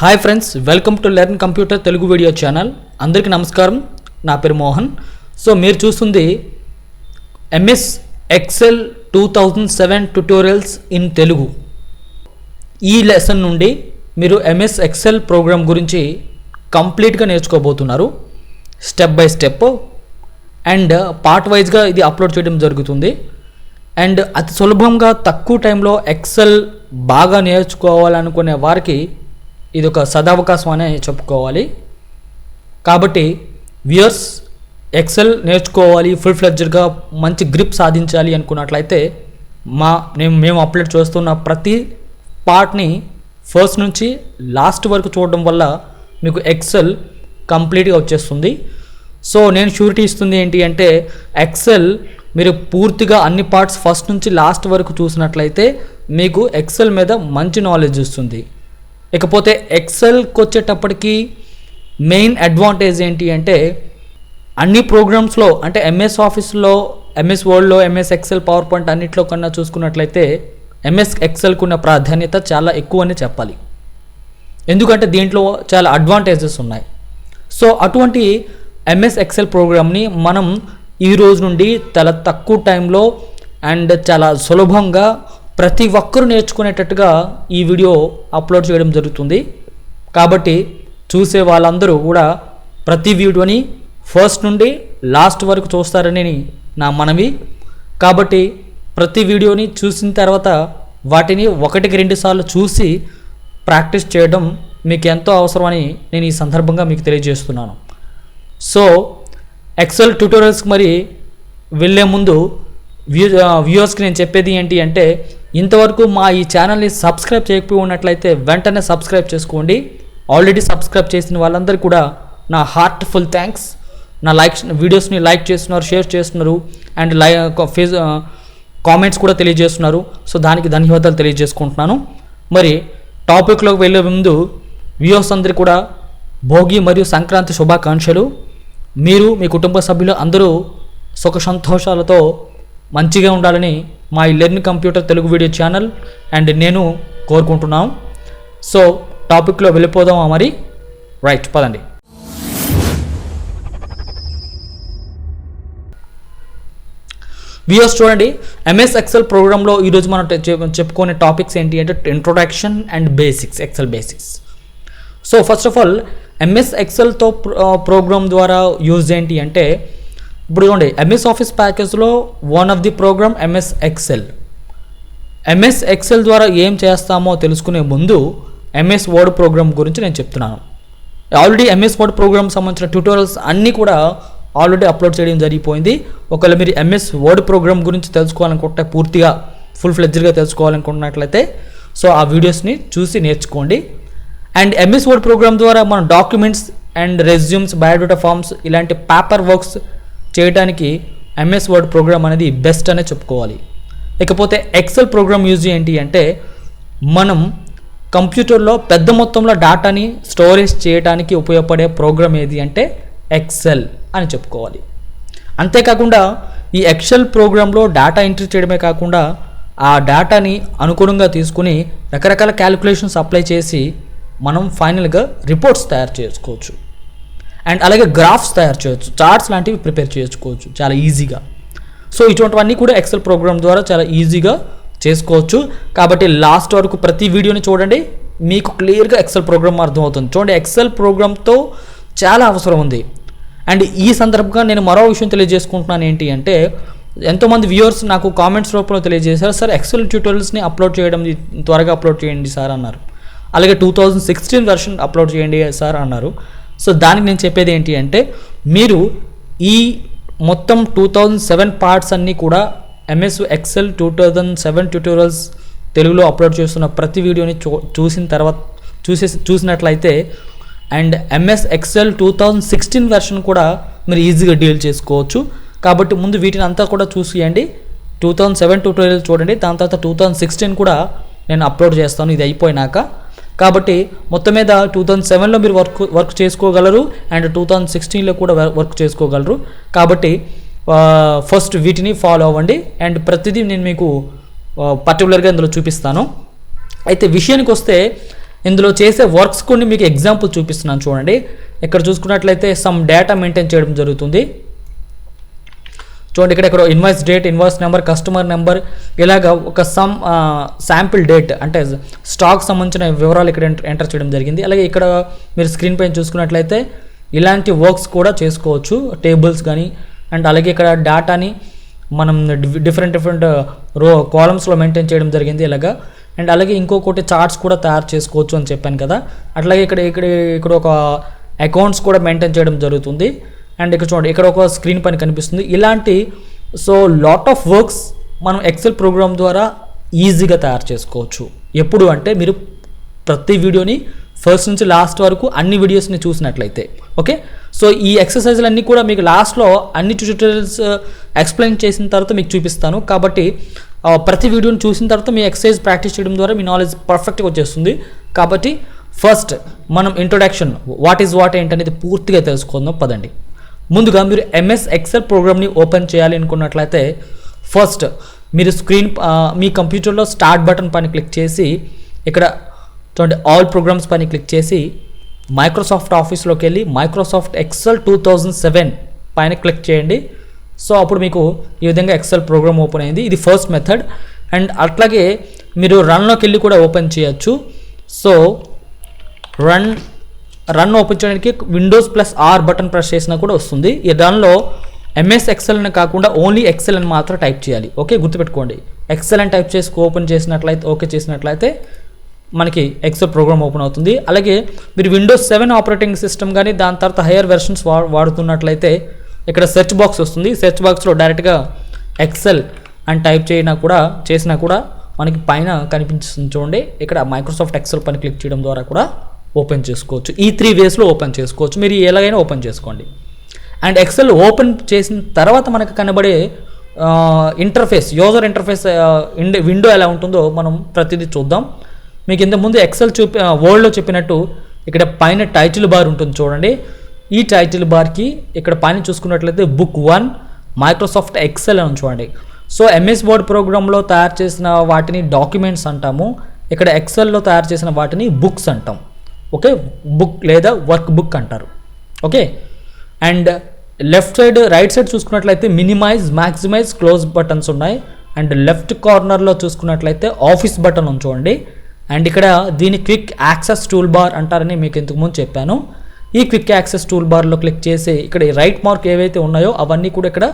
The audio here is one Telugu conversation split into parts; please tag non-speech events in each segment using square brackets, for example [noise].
Hi friends welcome to learn computer Telugu video channel అందరికీ నమస్కారం. నా పేరు మోహన్. సో మీరు చూస్తుంది MS Excel two thousand seven tutorials in Telugu ఈ లెసన్ నుండి మీరు ఎంఎస్ ఎక్సెల్ ప్రోగ్రామ్ గురించి కంప్లీట్గా నేర్చుకోబోతున్నారు. Step by step and part వైజ్గా ఇది అప్లోడ్ చేయడం జరుగుతుంది. అండ్ అతి సులభంగా తక్కువ టైంలో ఎక్సెల్ బాగా నేర్చుకోవాలనుకునే వారికి ఇది ఒక సదవకాశం అనే చెప్పుకోవాలి. కాబట్టి వ్యూయర్స్ ఎక్సెల్ నేర్చుకోవాలి ఫుల్ ఫ్లెడ్జర్గా మంచి గ్రిప్ సాధించాలి అనుకున్నట్లయితే మా మేము మేము అప్లోడ్ చేస్తున్న ప్రతి పార్ట్ని ఫస్ట్ నుంచి లాస్ట్ వరకు చూడడం వల్ల మీకు ఎక్సెల్ కంప్లీట్గా వచ్చేస్తుంది. సో నేను షూరిటీ ఇస్తుంది ఏంటి అంటే ఎక్సెల్ మీరు పూర్తిగా అన్ని పార్ట్స్ ఫస్ట్ నుంచి లాస్ట్ వరకు చూసినట్లయితే మీకు ఎక్సెల్ మీద మంచి నాలెడ్జ్ వస్తుంది. ఇకపోతే ఎక్సెల్కి వచ్చేటప్పటికి మెయిన్ అడ్వాంటేజ్ ఏంటి అంటే అన్ని ప్రోగ్రామ్స్లో అంటే ఎంఎస్ ఆఫీస్లో ఎంఎస్ వర్డ్లో ఎంఎస్ ఎక్సెల్ పవర్ పాయింట్ అన్నిట్లో కన్నా చూసుకున్నట్లయితే ఎంఎస్ ఎక్సెల్కి ఉన్న ప్రాధాన్యత చాలా ఎక్కువ అని చెప్పాలి. ఎందుకంటే దీంట్లో చాలా అడ్వాంటేజెస్ ఉన్నాయి. సో అటువంటి ఎంఎస్ ఎక్సెల్ ప్రోగ్రామ్ని మనం ఈ రోజు నుండి చాలా తక్కువ టైంలో అండ్ చాలా సులభంగా ప్రతి ఒక్కరూ నేర్చుకునేటట్టుగా ఈ వీడియో అప్లోడ్ చేయడం జరుగుతుంది. కాబట్టి చూసే వాళ్ళందరూ కూడా ప్రతి వీడియోని ఫస్ట్ నుండి లాస్ట్ వరకు చూస్తారని నా మనవి. కాబట్టి ప్రతి వీడియోని చూసిన తర్వాత వాటిని ఒకటికి రెండు సార్లు చూసి ప్రాక్టీస్ చేయడం మీకు ఎంతో అవసరమని నేను ఈ సందర్భంగా మీకు తెలియజేస్తున్నాను. సో ఎక్సెల్ ట్యూటోరియల్స్కి మరి వెళ్ళే ముందు వ్యూ వ్యూవర్స్కి నేను చెప్పేది ఏంటి అంటే ఇంతవరకు మా ఈ ఛానల్ని సబ్స్క్రైబ్ చేయకపోయి ఉన్నట్లయితే వెంటనే సబ్స్క్రైబ్ చేసుకోండి. ఆల్రెడీ సబ్స్క్రైబ్ చేసిన వాళ్ళందరూ కూడా నా హార్ట్ఫుల్ థ్యాంక్స్ నా లైక్స్ వీడియోస్ని లైక్ చేస్తున్నారు షేర్ చేస్తున్నారు. అండ్ లై ఫేస్ కామెంట్స్ కూడా తెలియజేస్తున్నారు. సో దానికి ధన్యవాదాలు తెలియజేసుకుంటున్నాను. మరి టాపిక్లోకి వెళ్ళే ముందు వ్యూస్ అందరికీ కూడా భోగి మరియు సంక్రాంతి శుభాకాంక్షలు. మీరు మీ కుటుంబ సభ్యులు అందరూ సుఖ సంతోషాలతో మంచిగా ఉండాలని మా ఈ learn computer Telugu video channel and నేను కోరుకుంటున్నాం. సో టాపిక్లో వెళ్ళిపోదామా మరి? రైట్ పదండి. వ్యూస్ చూడండి ఎంఎస్ ఎక్సెల్ ప్రోగ్రాంలో ఈరోజు మనం చెప్పుకునే టాపిక్స్ ఏంటి అంటే introduction and basics Excel basics so first of all MS ఎక్సెల్తో program ద్వారా యూజ్ ఏంటి అంటే ఇప్పుడు చూడండి MS office ప్యాకేజ్లో one of the program MS Excel MS Excel ద్వారా ఏం చేస్తామో తెలుసుకునే ముందు ఎంఎస్ వర్డ్ ప్రోగ్రామ్ గురించి నేను చెప్తున్నాను. ఆల్రెడీ ఎంఎస్ వర్డ్ ప్రోగ్రామ్ సంబంధించిన ట్యూటోరియల్స్ అన్నీ కూడా ఆల్రెడీ అప్లోడ్ చేయడం జరిగిపోయింది. ఒకవేళ మీరు ఎంఎస్ వర్డ్ ప్రోగ్రామ్ గురించి తెలుసుకోవాలనుకుంటే పూర్తిగా ఫుల్ ఫ్లెడ్జ్గా తెలుసుకోవాలనుకుంటున్నట్లయితే సో ఆ వీడియోస్ని చూసి నేర్చుకోండి. అండ్ ఎంఎస్ వర్డ్ ప్రోగ్రామ్ ద్వారా మన documents and resumes biodata forms ఇలాంటి పేపర్ వర్క్స్ చేయడానికి ఎంఎస్ వర్డ్ ప్రోగ్రామ్ అనేది బెస్ట్ అనే చెప్పుకోవాలి. ఇకపోతే ఎక్సెల్ ప్రోగ్రామ్ యూజ్ ఏంటి అంటే మనం కంప్యూటర్లో పెద్ద మొత్తంలో డేటాని స్టోరేజ్ చేయడానికి ఉపయోగపడే ప్రోగ్రామ్ ఏది అంటే ఎక్సెల్ అని చెప్పుకోవాలి. అంతేకాకుండా ఈ ఎక్సెల్ ప్రోగ్రాంలో డేటా ఎంట్రీ చేయడమే కాకుండా ఆ డేటాని అనుగుణంగా తీసుకుని రకరకాల క్యాలిక్యులేషన్స్ అప్లై చేసి మనం ఫైనల్గా రిపోర్ట్స్ తయారు చేసుకోవచ్చు. అండ్ అలాగే గ్రాఫ్స్ తయారు చేయొచ్చు. చార్ట్స్ లాంటివి ప్రిపేర్ చేసుకోవచ్చు చాలా ఈజీగా. సో ఇటువంటివన్నీ కూడా ఎక్సెల్ ప్రోగ్రామ్ ద్వారా చాలా ఈజీగా చేసుకోవచ్చు. కాబట్టి లాస్ట్ వరకు ప్రతి వీడియోని చూడండి. మీకు క్లియర్గా ఎక్సెల్ ప్రోగ్రామ్ అర్థమవుతుంది. చూడండి ఎక్సెల్ ప్రోగ్రామ్తో చాలా అవసరం ఉంది. అండ్ ఈ సందర్భంగా నేను మరో విషయం తెలియజేసుకుంటున్నాను ఏంటి అంటే ఎంతోమంది వ్యూవర్స్ నాకు కామెంట్స్ రూపంలో తెలియజేశారు సార్ ఎక్సెల్ ట్యూటోరియల్స్ని అప్లోడ్ చేయడం త్వరగా అప్లోడ్ చేయండి సార్ అన్నారు. అలాగే two thousand sixteen version upload చేయండి సార్ అన్నారు. సో దానికి నేను చెప్పేది ఏంటి అంటే మీరు ఈ మొత్తం టూ థౌజండ్ సెవెన్ పార్ట్స్ అన్నీ కూడా MS Excel two thousand seven tutorials తెలుగులో అప్లోడ్ చేస్తున్న ప్రతి వీడియోని చూ చూసిన తర్వాత చూసేసి చూసినట్లయితే and MS Excel two thousand sixteen version కూడా మీరు ఈజీగా డీల్ చేసుకోవచ్చు. కాబట్టి ముందు వీటిని అంతా కూడా చూసియండి. టూ థౌజండ్ సెవెన్ ట్యూటోరియల్ చూడండి. దాని తర్వాత టూ థౌజండ్ సిక్స్టీన్ కూడా నేను అప్లోడ్ చేస్తాను. ఇది అయిపోయినాక. కాబట్టి మొత్తం మీద టూ థౌజండ్ సెవెన్లో మీరు వర్క్ వర్క్ చేసుకోగలరు అండ్ టూ థౌజండ్ సిక్స్టీన్లో కూడా వర్క్ చేసుకోగలరు. కాబట్టి ఫస్ట్ వీటిని ఫాలో అవ్వండి అండ్ ప్రతిదీ నేను మీకు పర్టికులర్గా ఇందులో చూపిస్తాను. అయితే విషయానికి వస్తే ఇందులో చేసే వర్క్స్ కొన్ని మీకు ఎగ్జాంపుల్ చూపిస్తున్నాను చూడండి. ఇక్కడ చూసుకున్నట్లయితే సమ్ డేటా మెయింటైన్ చేయడం జరుగుతుంది. చూడండి ఇక్కడ ఇక్కడ invoice date invoice number customer number ఇలాగ ఒక సమ్ శాంపిల్ డేట్ అంటే స్టాక్ సంబంధించిన వివరాలు ఇక్కడ ఎంటర్ చేయడం జరిగింది. అలాగే ఇక్కడ మీరు స్క్రీన్ పైన చూసుకున్నట్లయితే ఇలాంటి వర్క్స్ కూడా చేసుకోవచ్చు. టేబుల్స్ కానీ అండ్ అలాగే ఇక్కడ డేటాని మనం డిఫరెంట్ డిఫరెంట్ రో కాలమ్స్లో మెయింటైన్ చేయడం జరిగింది ఇలాగా. అండ్ అలాగే ఇంకొకటి చార్ట్స్ కూడా తయారు చేసుకోవచ్చు అని చెప్పాను కదా. అట్లాగే ఇక్కడ ఇక్కడ ఇక్కడ ఒక అకౌంట్స్ కూడా మెయింటైన్ చేయడం జరుగుతుంది. అండ్ ఇక్కడ చూడండి ఇక్కడ ఒక స్క్రీన్ పైన కనిపిస్తుంది. ఇలాంటి సో లాట్ ఆఫ్ వర్క్స్ మనం ఎక్సెల్ ప్రోగ్రామ్ ద్వారా ఈజీగా తయారు చేసుకోవచ్చు. ఎప్పుడు అంటే మీరు ప్రతి వీడియోని ఫస్ట్ నుంచి లాస్ట్ వరకు అన్ని వీడియోస్ని చూసినట్లయితే. ఓకే సో ఈ ఎక్సర్సైజ్లు అన్నీ కూడా మీకు లాస్ట్లో అన్ని ట్యూటోరియల్స్ ఎక్స్ప్లెయిన్ uh, చేసిన తర్వాత మీకు చూపిస్తాను. కాబట్టి ప్రతి వీడియోని చూసిన తర్వాత మీ ఎక్సర్సైజ్ ప్రాక్టీస్ చేయడం ద్వారా మీ నాలెడ్జ్ పర్ఫెక్ట్గా వచ్చేస్తుంది. కాబట్టి ఫస్ట్ మనం ఇంట్రొడక్షన్ వాట్ ఈజ్ వాట్ ఏంటనేది పూర్తిగా తెలుసుకుందాం. పదండి. ముందుగా మీరు ఎంఎస్ ఎక్సెల్ ప్రోగ్రామ్ని ఓపెన్ చేయాలి అనుకున్నట్లయితే ఫస్ట్ మీరు స్క్రీన్ మీ కంప్యూటర్లో స్టార్ట్ బటన్ పైన క్లిక్ చేసి ఇక్కడ చూడండి ఆల్ ప్రోగ్రామ్స్ పైన క్లిక్ చేసి మైక్రోసాఫ్ట్ ఆఫీస్లోకి వెళ్ళి Microsoft Excel two thousand seven పైన క్లిక్ చేయండి. సో అప్పుడు మీకు ఈ విధంగా ఎక్సెల్ ప్రోగ్రామ్ ఓపెన్ అయింది. ఇది ఫస్ట్ మెథడ్ అండ్ అట్లాగే మీరు రన్లోకి వెళ్ళి కూడా ఓపెన్ చేయొచ్చు. సో రన్ రన్ ఓపెన్ చేయడానికి Windows plus R button press చేసినా కూడా వస్తుంది. ఈ రన్లో ఎంఎస్ ఎక్సెల్ అని కాకుండా ఓన్లీ ఎక్సెల్ అని మాత్రం టైప్ చేయాలి. ఓకే గుర్తుపెట్టుకోండి. ఎక్సెల్ అని టైప్ చేసి ఓపెన్ చేసినట్లయితే ఓకే చేసినట్లయితే మనకి ఎక్సెల్ ప్రోగ్రామ్ ఓపెన్ అవుతుంది. అలాగే మీరు విండోస్ సెవెన్ ఆపరేటింగ్ సిస్టమ్ కానీ దాని తర్వాత హయ్యర్ వెర్షన్స్ వా వాడుతున్నట్లయితే ఇక్కడ సెర్చ్ బాక్స్ వస్తుంది. సెర్చ్ బాక్స్లో డైరెక్ట్గా ఎక్సెల్ అని టైప్ చేయినా కూడా చేసినా కూడా మనకి పైన కనిపిస్తుంది చూడండి. ఇక్కడ మైక్రోసాఫ్ట్ ఎక్సెల్ పని క్లిక్ చేయడం ద్వారా కూడా ఓపెన్ చేసుకోవచ్చు. ఈ త్రీ వేస్లో ఓపెన్ చేసుకోవచ్చు. మీరు ఎలాగైనా ఓపెన్ చేసుకోండి. అండ్ ఎక్సెల్ ఓపెన్ చేసిన తర్వాత మనకు కనబడే ఇంటర్ఫేస్ యూజర్ ఇంటర్ఫేస్ విండో ఎలా ఉంటుందో మనం ప్రతిదీ చూద్దాం. మీకు ఇంతకుముందు ఎక్సెల్ చూపి వర్డ్లో చెప్పినట్టు ఇక్కడ పైన టైటిల్ బార్ ఉంటుంది చూడండి. ఈ టైటిల్ బార్కి ఇక్కడ పైన చూసుకున్నట్లయితే బుక్ వన్ మైక్రోసాఫ్ట్ ఎక్సెల్ అని చూడండి. సో ఎంఎస్ వర్డ్ ప్రోగ్రాంలో తయారు చేసిన వాటిని డాక్యుమెంట్స్ అంటాము. ఇక్కడ ఎక్సెల్లో తయారు చేసిన వాటిని బుక్స్ అంటాం. ఓకే బుక్ లేదా వర్క్ బుక్ అంటారు. Okay? And left side right side చూసుకున్నట్లయితే మినిమైజ్ మ్యాక్సిమైజ్ క్లోజ్ బటన్స్ ఉన్నాయి. అండ్ లెఫ్ట్ కార్నర్లో చూసుకున్నట్లయితే ఆఫీస్ బటన్ ఉంది అండ్ ఇక్కడ దీని క్విక్ యాక్సెస్ టూల్ బార్ అంటారని మీకు ఇంతకుముందు చెప్పాను. ఈ క్విక్ యాక్సెస్ టూల్ బార్లో క్లిక్ చేసి ఇక్కడ ఈ రైట్ మార్క్ ఏవైతే ఉన్నాయో అవన్నీ కూడా ఇక్కడ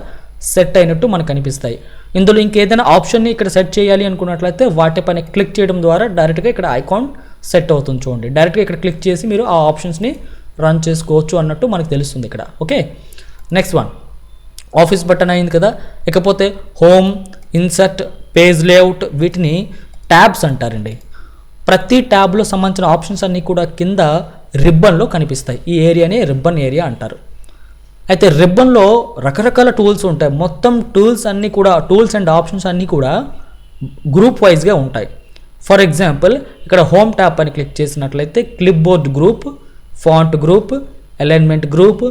సెట్ అయినట్టు మనకు కనిపిస్తాయి ఇందులో ఇంకేదైనా ఆప్షన్ని ఇక్కడ సెట్ చేయాలి అనుకున్నట్లయితే వాటిపైన క్లిక్ చేయడం ద్వారా డైరెక్ట్గా ఇక్కడ ఐకాన్ సెట్ అవుతుంది చూడండి. డైరెక్ట్గా ఇక్కడ క్లిక్ చేసి మీరు ఆ ఆప్షన్స్ని రన్ చేసుకోవచ్చు అన్నట్టు మనకు తెలుస్తుంది ఇక్కడ. Okay next one Office button అయింది కదా. ఇకపోతే హోమ్ ఇన్సర్ట్ పేజ్ లేఅవుట్ వీటిని ట్యాబ్స్ అంటారండి. ప్రతి ట్యాబ్లో సంబంధించిన ఆప్షన్స్ అన్నీ కూడా కింద రిబ్బన్లో కనిపిస్తాయి. ఈ ఏరియాని రిబ్బన్ ఏరియా అంటారు. అయితే రిబ్బన్లో రకరకాల టూల్స్ ఉంటాయి. మొత్తం టూల్స్ అన్నీ కూడా టూల్స్ అండ్ ఆప్షన్స్ అన్నీ కూడా గ్రూప్ వైజ్గా ఉంటాయి. ఫర్ ఎగ్జాంపుల్ ఇక్కడ హోమ్ ట్యాప్ అని క్లిక్ చేసినట్లయితే clipboard group font group alignment group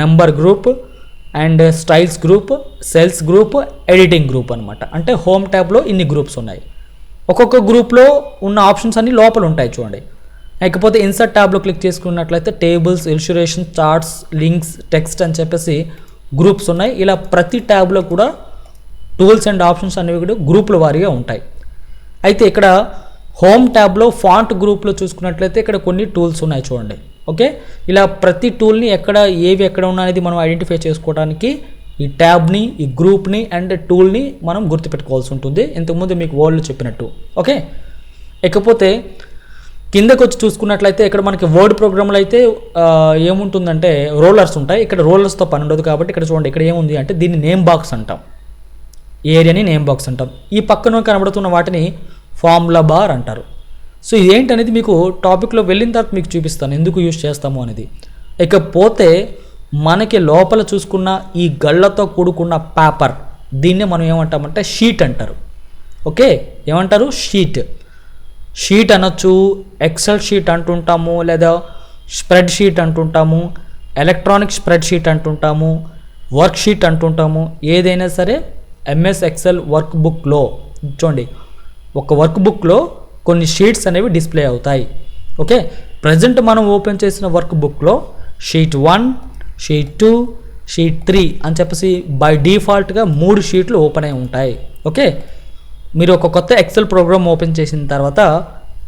number group and styles group cells group editing group అనమాట అంటే హోమ్ ట్యాబ్లో ఇన్ని గ్రూప్స్ ఉన్నాయి. ఒక్కొక్క గ్రూప్లో ఉన్న ఆప్షన్స్ అన్ని లోపల ఉంటాయి చూడండి. లేకపోతే ఇన్సర్ట్ ట్యాబ్లో క్లిక్ చేసుకున్నట్లయితే tables illustrations charts links text అని చెప్పేసి గ్రూప్స్ ఉన్నాయి. ఇలా ప్రతి ట్యాబ్లో కూడా టూల్స్ అండ్ ఆప్షన్స్ అనేవి కూడా గ్రూపుల వారీగా ఉంటాయి. అయితే ఇక్కడ హోమ్ ట్యాబ్లో ఫాంట్ గ్రూప్లో చూసుకున్నట్లయితే ఇక్కడ కొన్ని టూల్స్ ఉన్నాయి చూడండి. ఓకే? ఇలా ప్రతి టూల్ని ఎక్కడ ఏవి ఎక్కడ ఉన్నాయనేది మనం ఐడెంటిఫై చేసుకోవడానికి ఈ ట్యాబ్ని ఈ గ్రూప్ని అండ్ టూల్ని మనం గుర్తుపెట్టుకోవాల్సి ఉంటుంది. ఇంతకుముందు మీకు వర్డ్లు చెప్పినట్టు. ఓకే? ఇకపోతే కిందకు వచ్చి చూసుకున్నట్లయితే ఇక్కడ మనకి వర్డ్ ప్రోగ్రామ్లో అయితే ఏముంటుందంటే రోలర్స్ ఉంటాయి. ఇక్కడ రోలర్స్తో పని ఉండదు కాబట్టి ఇక్కడ చూడండి ఇక్కడ ఏముంది అంటే దీన్ని నేమ్ బాక్స్ అంటాం. ఏరియాని నేమ్ బాక్స్ అంటాం. ఈ పక్కన కనబడుతున్న వాటిని ఫార్ములా బార్ అంటారు. సో ఇదేంటనేది మీకు టాపిక్లో వెళ్ళిన తర్వాత మీకు చూపిస్తాను. ఎందుకు యూజ్ చేస్తాము అనేది. ఇకపోతే మనకి లోపల చూసుకున్న ఈ గళ్ళతో కూడుకున్న పేపర్ దీన్నే మనం ఏమంటామంటే షీట్ అంటారు. ఓకే? ఏమంటారు? షీట్. షీట్ అనొచ్చు ఎక్సెల్ షీట్ అంటుంటాము లేదా స్ప్రెడ్ షీట్ అంటుంటాము ఎలక్ట్రానిక్ స్ప్రెడ్ షీట్ అంటుంటాము వర్క్ షీట్ అంటుంటాము ఏదైనా సరే ఎంఎస్ ఎక్సెల్ వర్క్ బుక్లో. చూడండి ఒక వర్క్ బుక్లో కొన్ని షీట్స్ అనేవి డిస్ప్లే అవుతాయి. ఓకే ప్రజెంట్ మనం ఓపెన్ చేసిన వర్క్ బుక్లో sheet one sheet two sheet three అని చెప్పేసి బై డిఫాల్ట్గా మూడు షీట్లు ఓపెన్ అయి ఉంటాయి. ఓకే మీరు ఒక కొత్త ఎక్సెల్ ప్రోగ్రామ్ ఓపెన్ చేసిన తర్వాత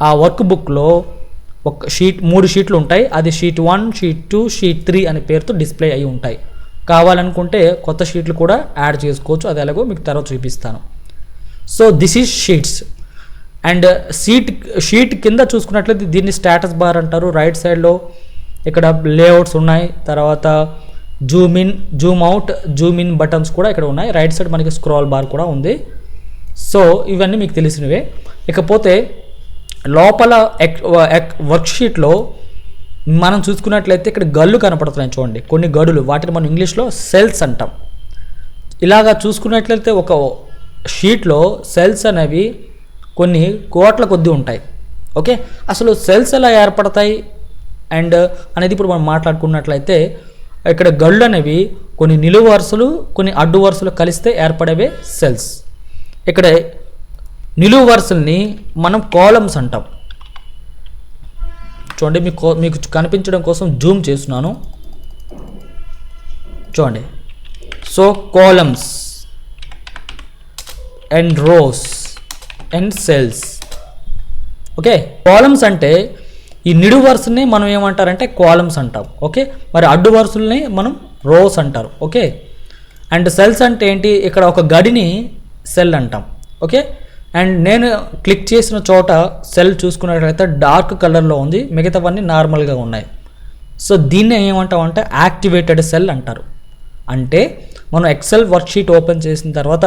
ఆ వర్క్ బుక్లో ఒక షీట్ మూడు షీట్లు ఉంటాయి. అది sheet one sheet two sheet three అనే పేరుతో డిస్ప్లే అయి ఉంటాయి. కావాలనుకుంటే కొత్త షీట్లు కూడా యాడ్ చేసుకోవచ్చు. అది ఎలాగో మీకు తర్వాత చూపిస్తాను. So this is sheets and seat sheet కింద చూసుకున్నట్లయితే దీన్ని స్టేటస్ బార్ అంటారు. రైట్ సైడ్లో ఇక్కడ లేఅవుట్స్ ఉన్నాయి. తర్వాత zoom in zoom out zoom in buttons కూడా ఇక్కడ ఉన్నాయి. రైట్ సైడ్ మనకి స్క్రాల్ బార్ కూడా ఉంది. సో ఇవన్నీ మీకు తెలిసినవే. ఇకపోతే లోపల ఎక్ ఎక్ వర్క్షీట్లో మనం చూసుకున్నట్లయితే ఇక్కడ గళ్ళు కనపడుతున్నాయి చూడండి. కొన్ని గడులు. వాటిని మనం ఇంగ్లీష్లో సెల్స్ అంటాం. ఇలాగా చూసుకున్నట్లయితే ఒక షీట్లో సెల్స్ అనేవి కొన్ని కోట్ల కొద్దీ ఉంటాయి. ఓకే? అసలు సెల్స్ ఎలా ఏర్పడతాయి? అండ్ అనేది ఇప్పుడు మనం మాట్లాడుకున్నట్లయితే ఇక్కడ గళ్ళు అనేవి కొన్ని నిలువు వరుసలు కొన్ని అడ్డు వరుసలు కలిస్తే ఏర్పడేవే సెల్స్. ఇక్కడ నిలువు వరుసల్ని మనం కాలమ్స్ అంటాం. చూడండి మీకు మీకు కనిపించడం కోసం జూమ్ చేస్తున్నాను. చూడండి. So columns and rows. And cells okay columns అంటే ఈ నిడు వరుసని మనం ఏమంటారంటే కాలమ్స్ అంటాం. ఓకే మరి అడ్డు వరుసల్ని మనం రోస్ అంటారు. ఓకే అండ్ సెల్స్ అంటే ఏంటి? ఇక్కడ ఒక గడిని సెల్ అంటాం. ఓకే అండ్ నేను క్లిక్ చేసిన చోట సెల్ చూసుకున్నట్లయితే డార్క్ కలర్లో ఉంది. మిగతావన్నీ నార్మల్గా ఉన్నాయి. సో దీన్ని ఏమంటాం అంటే యాక్టివేటెడ్ సెల్ అంటారు. అంటే మనం ఎక్సెల్ వర్క్షీట్ ఓపెన్ చేసిన తర్వాత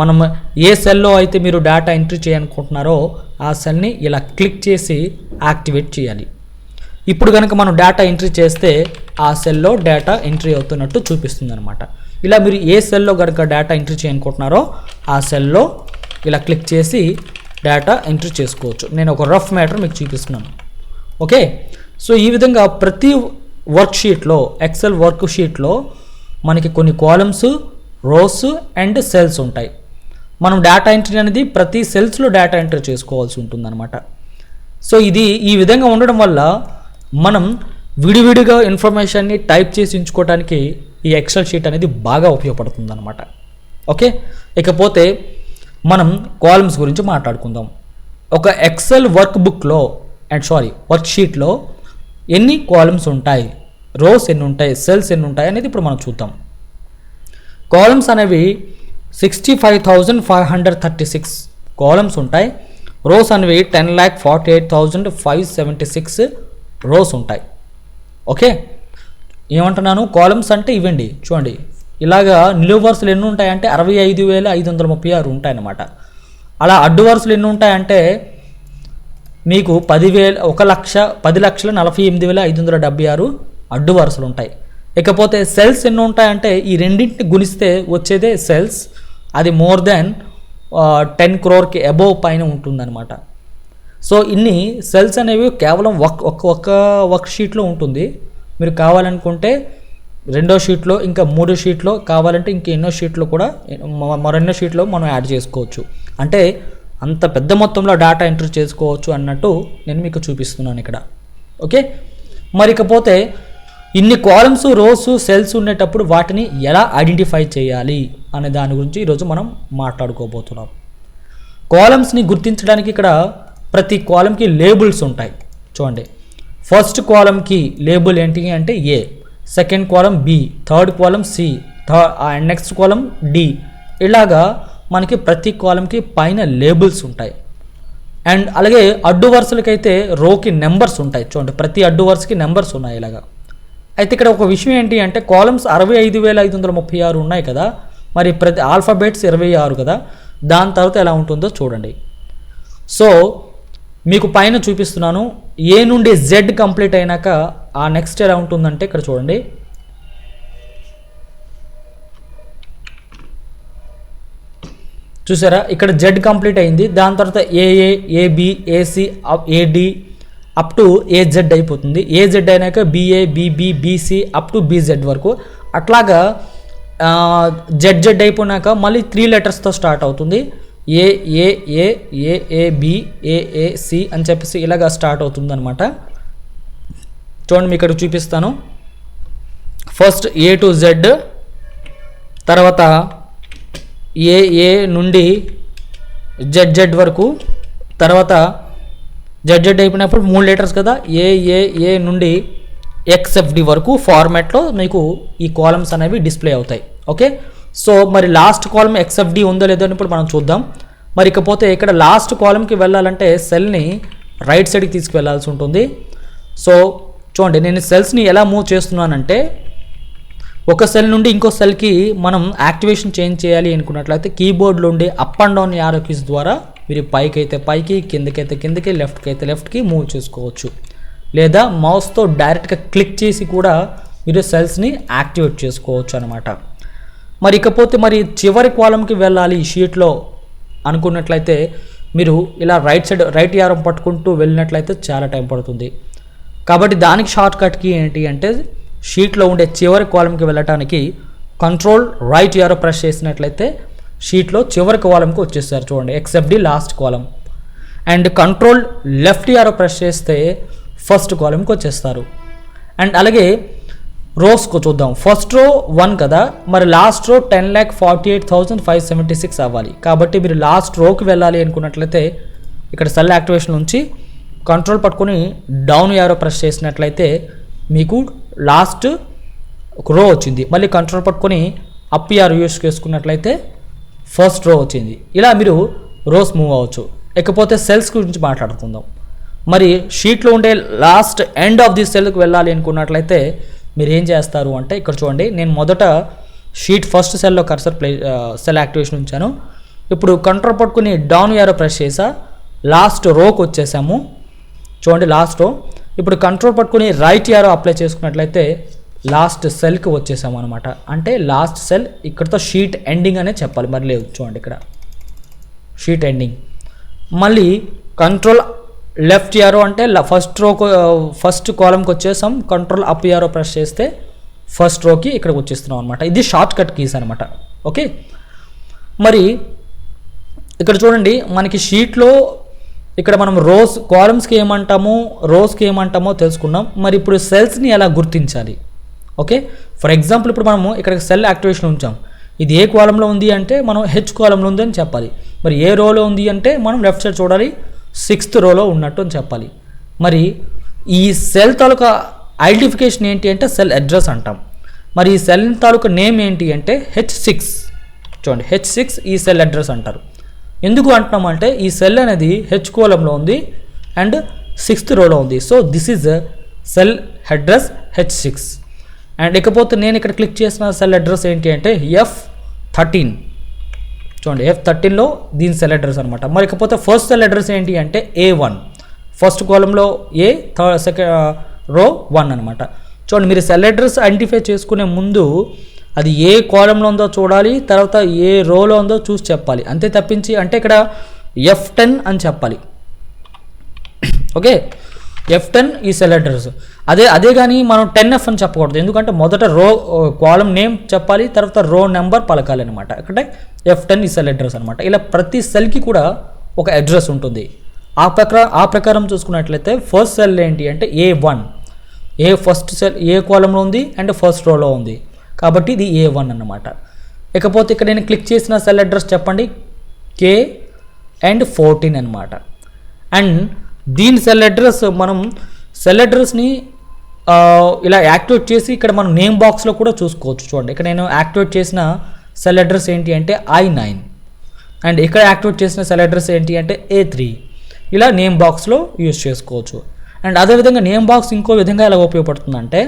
మనం ఏ సెల్లో అయితే మీరు డేటా ఎంట్రీ చేయాలనుకుంటున్నారో ఆ సెల్ని ఇలా క్లిక్ చేసి యాక్టివేట్ చేయాలి. ఇప్పుడు కనుక మనం డేటా ఎంట్రీ చేస్తే ఆ సెల్లో డేటా ఎంట్రీ అవుతున్నట్టు చూపిస్తుంది అనమాట ఇలా మీరు ఏ సెల్లో కనుక డేటా ఎంట్రీ చేయాలనుకుంటున్నారో ఆ సెల్లో ఇలా క్లిక్ చేసి డేటా ఎంట్రీ చేసుకోవచ్చు. నేను ఒక రఫ్ మ్యాటర్ మీకు చూపిస్తున్నాను. ఓకే సో ఈ విధంగా ప్రతి వర్క్ షీట్లో ఎక్సెల్ వర్క్ షీట్లో మనకి కొన్ని కాలమ్స్ రోస్ అండ్ సెల్స్ ఉంటాయి. మనం డేటా ఎంట్రీ అనేది ప్రతి సెల్స్లో డేటా ఎంట్రీ చేసుకోవాల్సి ఉంటుందన్నమాట. సో ఇది ఈ విధంగా ఉండడం వల్ల మనం విడివిడిగా ఇన్ఫర్మేషన్ని టైప్ చేసి ఉంచుకోవడానికి ఈ ఎక్సెల్ షీట్ అనేది బాగా ఉపయోగపడుతుందన్నమాట. ఓకే? ఇకపోతే మనం కాలమ్స్ గురించి మాట్లాడుకుందాం. ఒక ఎక్సెల్ వర్క్ బుక్లో అండ్ సారీ వర్క్ షీట్లో ఎన్ని కాలమ్స్ ఉంటాయి? రోస్ ఎన్ని ఉంటాయి? సెల్స్ ఎన్ని ఉంటాయి? అనేది ఇప్పుడు మనం చూద్దాం. కాలమ్స్ అనేవి sixty five thousand five hundred thirty six columns ఉంటాయి. రోస్ అనేవి ten lakh forty eight thousand five seventy six rows ఉంటాయి. ఓకే? ఏమంటున్నాను? కాలమ్స్ అంటే ఇవ్వండి. చూడండి. ఇలాగా నిలువు వరుసలు ఎన్ని ఉంటాయంటే అరవై ఐదు వేల ఐదు వందల ముప్పై ఆరు ఉంటాయన్నమాట. అలా అడ్డు వరుసలు ఎన్ని ఉంటాయంటే మీకు పదివేల ఒక లక్ష పది లక్షల నలభై ఎనిమిది వేల ఐదు వందల డెబ్బై ఆరు అడ్డు వరుసలు ఉంటాయి. ఇకపోతే సెల్స్ ఎన్ని ఉంటాయంటే ఈ రెండింటిని గుణిస్తే వచ్చేదే సెల్స్ అది మోర్ దెన్ టెన్ క్రోర్కి అబోవ్ పైన ఉంటుందన్నమాట. సో ఇన్ని సెల్స్ అనేవి కేవలం ఒక్ ఒక్క ఒక్క వర్క్ షీట్లో ఉంటుంది. మీరు కావాలనుకుంటే రెండో షీట్లో ఇంకా మూడో షీట్లో కావాలంటే ఇంక ఎన్నో షీట్లో కూడా మరెన్నో షీట్లో మనం యాడ్ చేసుకోవచ్చు. అంటే అంత పెద్ద మొత్తంలో డేటా ఎంటర్ చేసుకోవచ్చు అన్నట్టు నేను మీకు చూపిస్తున్నాను ఇక్కడ. ఓకే? మరి ఇకపోతే ఇన్ని కాలమ్స్ రోస్ సెల్స్ ఉండేటప్పుడు వాటిని ఎలా ఐడెంటిఫై చేయాలి అనే దాని గురించి ఈరోజు మనం మాట్లాడుకోబోతున్నాం. కాలమ్స్ని గుర్తించడానికి ఇక్కడ ప్రతి కాలంకి లేబుల్స్ ఉంటాయి. చూడండి. ఫస్ట్ కాలంకి లేబుల్ ఏంటి అంటే A second column B third column C third and next column D. ఇలాగా మనకి ప్రతి కాలంకి పైన లేబుల్స్ ఉంటాయి. అండ్ అలాగే అడ్డు వరుసలకైతే రోకి నెంబర్స్ ఉంటాయి. చూడండి. ప్రతి అడ్డు వరుసకి నెంబర్స్ ఉన్నాయి ఇలాగా. అయితే ఇక్కడ ఒక విషయం ఏంటి అంటే కాలమ్స్ అరవై ఐదు వేల ఐదు వందల ముప్పై ఆరు ఉన్నాయి కదా. మరి ప్రతి ఆల్ఫాబెట్స్ ఇరవై ఆరు కదా. దాని తర్వాత ఎలా ఉంటుందో చూడండి. సో మీకు పైన చూపిస్తున్నాను. ఏ నుండి జెడ్ కంప్లీట్ అయినాక ఆ నెక్స్ట్ ఎలా ఉంటుందంటే ఇక్కడ చూడండి. చూసారా? ఇక్కడ జెడ్ కంప్లీట్ అయింది. దాని తర్వాత AA AB AC AD up to AZ అయిపోతుంది. ఏజెడ్ అయినాక BA BB BC up to BZ వరకు. అట్లాగా జెడ్ జెడ్ అయిపోయినాక మళ్ళీ త్రీ లెటర్స్తో స్టార్ట్ అవుతుంది. ఏ ఏ ఏ ఏ A B A A C అని చెప్పేసి ఇలాగా స్టార్ట్ అవుతుందన్నమాట. చూడండి మీకు ఇక్కడ చూపిస్తాను. ఫస్ట్ ఏ టు జెడ్ తర్వాత ఏ ఏ నుండి జెడ్ జెడ్ వరకు తర్వాత జెడ్ జెడ్ అయిపోయినప్పుడు మూడు లీటర్స్ కదా? ఏ ఏ ఏ నుండి ఎక్స్ఎఫ్డి వరకు ఫార్మాట్లో మీకు ఈ కాలమ్స్ అనేవి డిస్ప్లే అవుతాయి. ఓకే సో మరి లాస్ట్ కాలం ఎక్స్ఎఫ్డి ఉందో లేదో అని ఇప్పుడు మనం చూద్దాం. మరి ఇకపోతే ఇక్కడ లాస్ట్ కాలమ్కి వెళ్ళాలంటే సెల్ని రైట్ సైడ్కి తీసుకువెళ్ళాల్సి ఉంటుంది. సో చూడండి నేను సెల్స్ని ఎలా మూవ్ చేస్తున్నానంటే ఒక సెల్ నుండి ఇంకో సెల్కి మనం యాక్టివేషన్ చేంజ్ చేయాలి అనుకున్నట్లయితే కీబోర్డ్లో ఉండే అప్ అండ్ డౌన్ యారో ద్వారా మీరు పైకి అయితే పైకి కిందకైతే కిందకి లెఫ్ట్కి అయితే లెఫ్ట్కి మూవ్ చేసుకోవచ్చు. లేదా మౌస్తో డైరెక్ట్గా క్లిక్ చేసి కూడా మీరు సెల్స్ని యాక్టివేట్ చేసుకోవచ్చు అనమాట మరి ఇకపోతే మరి చివరి కాలంకి వెళ్ళాలి ఈ షీట్లో అనుకున్నట్లయితే మీరు ఇలా రైట్ సైడ్ రైట్ యారం పట్టుకుంటూ వెళ్ళినట్లయితే చాలా టైం పడుతుంది. కాబట్టి దానికి షార్ట్ కట్కి ఏంటి అంటే షీట్లో ఉండే చివరి కాలంకి వెళ్ళటానికి కంట్రోల్ రైట్ యారో ప్రెస్ చేసినట్లయితే షీట్లో చివరి కాలంకి వచ్చేస్తారు చూడండి. Except the last column and control left arrow press చేస్తే ఫస్ట్ కాలంకి వచ్చేస్తారు. అండ్ అలాగే రోస్కు చూద్దాం. ఫస్ట్ రో వన్ కదా. మరి last row ten lakh forty eight thousand five seventy six అవ్వాలి. కాబట్టి మీరు లాస్ట్ రోకి వెళ్ళాలి అనుకున్నట్లయితే ఇక్కడ సెల్ యాక్టివేషన్ నుంచి కంట్రోల్ పట్టుకొని డౌన్ యారో ప్రెస్ చేసినట్లయితే మీకు లాస్ట్ ఒక రో వచ్చింది. మళ్ళీ కంట్రోల్ పట్టుకొని అప్ యారో యూస్ చేసుకున్నట్లయితే ఫస్ట్ రో వచ్చింది. ఇలా మీరు రోస్ మూవ్ అవ్వచ్చు. ఇకపోతే సెల్స్ గురించి మాట్లాడుకుందాం. మరి షీట్లో ఉండే లాస్ట్ ఎండ్ ఆఫ్ ది సెల్కి వెళ్ళాలి అనుకున్నట్లయితే మీరు ఏం చేస్తారు అంటే ఇక్కడ చూడండి నేను మొదట షీట్ ఫస్ట్ సెల్లో కర్సర్ ప్లే సెల్ యాక్టివేషన్ ఉంచాను. ఇప్పుడు కంట్రోల్ పట్టుకుని డౌన్ యారో ప్రెస్ చేసా. లాస్ట్ రోకి వచ్చేసాము. చూడండి లాస్ట్ రో. ఇప్పుడు కంట్రోల్ పట్టుకుని రైట్ యారో అప్లై చేసుకున్నట్లయితే లాస్ట్ సెల్కి వచ్చేసాం అనమాట అంటే లాస్ట్ సెల్ ఇక్కడతో షీట్ ఎండింగ్ అనే చెప్పాలి. మరి లేదు చూడండి ఇక్కడ. Sheet ending. మళ్ళీ కంట్రోల్ లెఫ్ట్ యారో అంటే ఫస్ట్ రో ఫస్ట్ కాలంకి వచ్చేసాం. కంట్రోల్ అప్ యారో ప్రెస్ చేస్తే ఫస్ట్ రోకి ఇక్కడికి వచ్చేస్తున్నాం అనమాట ఇది షార్ట్ కట్ కీస్ అనమాట ఓకే? మరి ఇక్కడ చూడండి మనకి షీట్లో ఇక్కడ మనం రోస్ కాలమ్స్కి ఏమంటామో రోస్కి ఏమంటామో తెలుసుకున్నాం. మరి ఇప్పుడు సెల్స్ని ఎలా గుర్తించాలి? ఓకే? ఫర్ ఎగ్జాంపుల్ ఇప్పుడు మనము ఇక్కడ సెల్ యాక్టివేషన్ ఉంచాం. ఇది ఏ కాలంలో ఉంది అంటే మనం హెచ్ కాలంలో ఉంది అని చెప్పాలి. మరి ఏ రోలో ఉంది అంటే మనం లెఫ్ట్ సైడ్ చూడాలి. సిక్స్త్ రోలో ఉన్నట్టు అని చెప్పాలి. మరి ఈ సెల్ తాలూకా ఐడెంటిఫికేషన్ ఏంటి అంటే సెల్ అడ్రస్ అంటాం. మరి ఈ సెల్ తాలూకా నేమ్ ఏంటి అంటే హెచ్ సిక్స్ చూడండి హెచ్ సిక్స్ ఈ సెల్ అడ్రస్ అంటారు. ఎందుకు అంటున్నామంటే ఈ సెల్ అనేది హెచ్ కోలంలో ఉంది అండ్ సిక్స్త్ రోలో ఉంది. So this is cell address H six and ఇకపోతే నేను ఇక్కడ క్లిక్ చేసిన సెల్ అడ్రస్ ఏంటి అంటే ఎఫ్ థర్టీన్ చూడండి ఎఫ్ థర్టీన్లో దీని సెల్ అడ్రస్ అనమాట మరి ఇకపోతే ఫస్ట్ సెల్ అడ్రస్ ఏంటి అంటే ఏ వన్ ఫస్ట్ కాలంలో A third second row one అనమాట చూడండి మీరు సెల్ అడ్రస్ ఐడెంటిఫై చేసుకునే ముందు అది ఏ కాలంలో ఉందో చూడాలి తర్వాత ఏ రోలో ఉందో చూసి చెప్పాలి. అంతే తప్పించి అంటే ఇక్కడ ఎఫ్ టెన్ అని చెప్పాలి. [coughs] ఓకే ఎఫ్ టెన్ ఈ సెల్ అడ్రస్ అదే అదే కానీ మనం టెన్ ఎఫ్ అని చెప్పకూడదు. ఎందుకంటే మొదట రో కాలం నేమ్ చెప్పాలి తర్వాత రో నెంబర్ పలకాలి అనమాట అంటే ఎఫ్ టెన్ ఈ సెల్ అడ్రస్ అనమాట ఇలా ప్రతి సెల్కి కూడా ఒక అడ్రస్ ఉంటుంది. ఆ ప్రకారం ఆ ప్రకారం చూసుకున్నట్లయితే ఫస్ట్ సెల్ ఏంటి అంటే A one A first cell A కాలంలో ఉంది అండ్ ఫస్ట్ రోలో ఉంది. కాబట్టి ఇది ఏ వన్ అన్నమాట. ఇకపోతే ఇక్కడ నేను క్లిక్ చేసిన సెల్ అడ్రస్ చెప్పండి? కే అండ్ ఫోర్టీన్ అనమాట అండ్ దీని సెల్ అడ్రస్ మనం సెల్ అడ్రస్ని ఇలా యాక్టివేట్ చేసి ఇక్కడ మనం నేమ్ బాక్స్లో కూడా చూసుకోవచ్చు. చూడండి ఇక్కడ నేను యాక్టివేట్ చేసిన సెల్ అడ్రస్ ఏంటి అంటే ఐ నైన్ అండ్ ఇక్కడ యాక్టివేట్ చేసిన సెల్ అడ్రస్ ఏంటి అంటే ఏ త్రీ ఇలా నేమ్ బాక్స్లో యూజ్ చేసుకోవచ్చు. అండ్ అదేవిధంగా నేమ్ బాక్స్ ఇంకో విధంగా ఎలా ఉపయోగపడుతుందంటే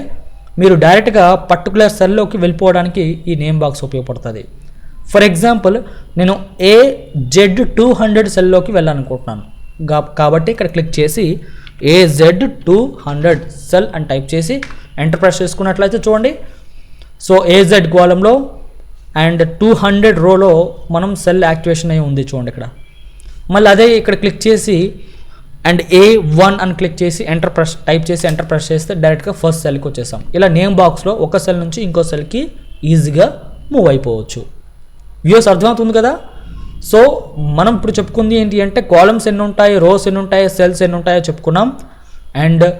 మీరు డైరెక్ట్గా పర్టికులర్ సెల్లోకి వెళ్ళిపోవడానికి ఈ నేమ్ బాక్స్ ఉపయోగపడుతుంది. ఫర్ ఎగ్జాంపుల్ నేను ఏ జెడ్ టూ హండ్రెడ్ సెల్లోకి వెళ్ళాలనుకుంటున్నాను. కాబట్టి ఇక్కడ క్లిక్ చేసి A Z two hundred cell అని టైప్ చేసి ఎంటర్ ప్రెస్ చేసుకున్నట్లయితే చూడండి. సో ఏజెడ్ కాలంలో అండ్ టూ హండ్రెడ్ రోలో మనం సెల్ యాక్టివేషన్ అయి ఉంది చూడండి ఇక్కడ. మళ్ళీ అదే ఇక్కడ క్లిక్ చేసి అండ్ ఏ వన్ అని క్లిక్ చేసి ఎంటర్ ప్రెస్ టైప్ చేసి ఎంటర్ ప్రెస్ చేస్తే డైరెక్ట్గా ఫస్ట్ సెల్కి వచ్చేసాం ఇలా నేమ్ బాక్స్లో ఒక సెల్ నుంచి ఇంకో సెల్కి ఈజీగా మూవ్ అయిపోవచ్చు. వ్యూస్ అర్థమవుతుంది కదా? సో మనం ఇప్పుడు చెప్పుకుంది ఏంటి అంటే కాలమ్స్ ఎన్ని ఉంటాయి? రోస్ ఎన్ని ఉంటాయి? సెల్స్ ఎన్ని ఉంటాయో చెప్పుకున్నాం. అండ్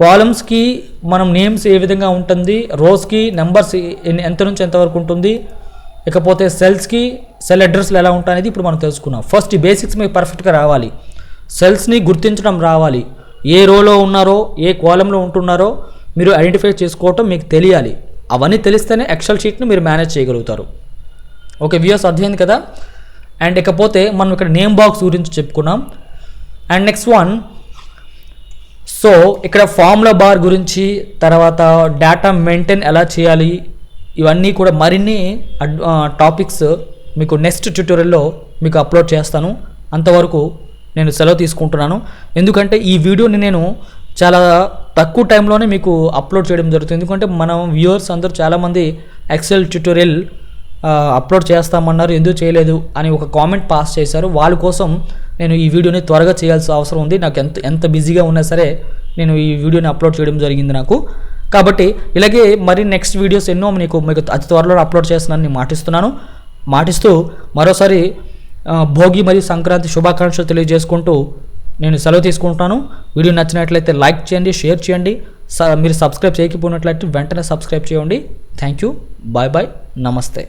కాలమ్స్కి మనం నేమ్స్ ఏ విధంగా ఉంటుంది? రోస్కి నెంబర్స్ ఎంత నుంచి ఎంతవరకు ఉంటుంది? ఇకపోతే సెల్స్కి సెల్ అడ్రస్లు ఎలా ఉంటాయి అనేది ఇప్పుడు మనం తెలుసుకున్నాం. ఫస్ట్ ఈ బేసిక్స్ మీకు పర్ఫెక్ట్గా రావాలి. సెల్స్ని గుర్తించడం రావాలి. ఏ రోలో ఉన్నారో ఏ కాలంలో ఉంటున్నారో మీరు ఐడెంటిఫై చేసుకోవటం మీకు తెలియాలి. అవన్నీ తెలిస్తేనే ఎక్సెల్ షీట్ని మీరు మేనేజ్ చేయగలుగుతారు. ఓకే వ్యూస్ అర్థమైంది కదా? అండ్ ఇకపోతే మనం ఇక్కడ నేమ్ బాక్స్ గురించి చెప్పుకున్నాం. అండ్ నెక్స్ట్ వన్ సో ఇక్కడ ఫార్ములా బార్ గురించి తర్వాత డేటా మెయింటైన్ ఎలా చేయాలి ఇవన్నీ కూడా మరిన్ని టాపిక్స్ మీకు నెక్స్ట్ ట్యూటోరియల్లో మీకు అప్లోడ్ చేస్తాను. అంతవరకు నేను సెలవు తీసుకుంటున్నాను. ఎందుకంటే ఈ వీడియోని నేను చాలా తక్కువ టైంలోనే మీకు అప్లోడ్ చేయడం జరుగుతుంది. ఎందుకంటే మనం వ్యూవర్స్ అందరూ చాలామంది ఎక్సెల్ ట్యూటోరియల్ అప్లోడ్ చేస్తామన్నారు. ఎందుకు చేయలేదు అని ఒక కామెంట్ పాస్ చేశారు. వాళ్ళ కోసం నేను ఈ వీడియోని త్వరగా చేయాల్సిన అవసరం ఉంది. నాకు ఎంత ఎంత బిజీగా ఉన్నా సరే నేను ఈ వీడియోని అప్లోడ్ చేయడం జరిగింది నాకు. కాబట్టి ఇలాగే మరి నెక్స్ట్ వీడియోస్ ఎన్నో మీకు మీకు అతి త్వరలో అప్లోడ్ చేస్తున్నానని నేను మాటిస్తున్నాను. మాటిస్తూ మరోసారి భోగి మరియు సంక్రాంతి శుభాకాంక్షలు తెలియజేసుకుంటూ నేను సెలవు తీసుకుంటున్నాను వీడియో నచ్చినట్లయితే లైక్ చేయండి షేర్ చేయండి. మీరు సబ్స్క్రైబ్ చేయకపోయినట్లయితే వెంటనే సబ్స్క్రైబ్ చేయండి. థ్యాంక్ యూ బాయ్ బాయ్ నమస్తే